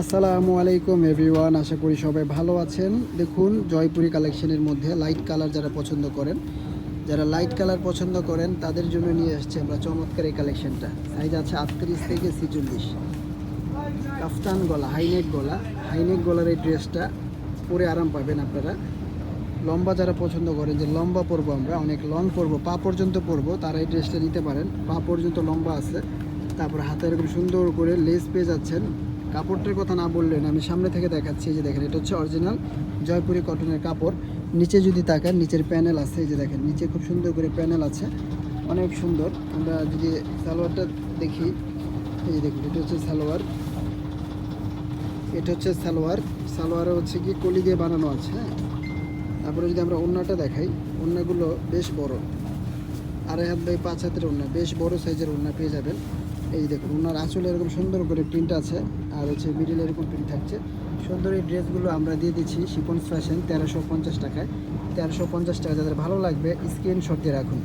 আসসালামু আলাইকুম এভরিওয়ান আশা করি সবাই ভালো আছেন। দেখুন, জয়পুরি কালেকশনের মধ্যে লাইট কালার যারা পছন্দ করেন, যারা লাইট কালার পছন্দ করেন, তাদের জন্য নিয়ে আসছে আমরা চমৎকার এই কালেকশনটা। সাইজ আছে আটত্রিশ থেকে ছিচল্লিশ। কাফতান গলা হাইনেক গলা। হাইনেক গলার এই ড্রেসটা পরে আরাম পাবেন আপনারা। লম্বা যারা পছন্দ করেন, যে লম্বা পরবো আমরা, অনেক লং পরবো, পা পর্যন্ত পরবো, তারা এই ড্রেসটা নিতে পারেন। পা পর্যন্ত লম্বা আছে। তারপর হাতে এরকম সুন্দর করে লেস পেয়ে যাচ্ছেন। কাপড়টার কথা না বললেন আমি সামনে থেকে দেখাচ্ছি, এই যে দেখেন, এটা হচ্ছে অরিজিনাল জয়পুরি কটনের কাপড়। নিচে যদি তাকান, নিচের প্যানেল আছে, এই যে দেখেন, নিচে খুব সুন্দর করে প্যানেল আছে, অনেক সুন্দর। আমরা যদি সালোয়ারটা দেখি, এই যে দেখুন, এটা হচ্ছে সালোয়ার। এটা হচ্ছে সালোয়ার। সালোয়ারে হচ্ছে কি, কলি দিয়ে বানানো আছে হ্যাঁ? তারপরে যদি আমরা ওড়নাটা দেখাই, ওড়নাগুলো বেশ বড়। আড়াই হাত বাই পাঁচ হাতের ওড়না, বেশ বড় সাইজের ওড়না পেয়ে যাবেন। এই দেখুন, ওনার আসলে এরকম সুন্দর করে প্রিন্ট আছে, আর হচ্ছে মিডিল এরকম প্রিন্ট থাকছে। সুন্দর এই ড্রেসগুলো আমরা দিয়ে দিচ্ছি শিপন ফ্যাশন তেরোশো পঞ্চাশ টাকায়। তেরোশো পঞ্চাশ টাকা, যাদের ভালো লাগবে স্ক্রিনশট দিয়ে রাখুন।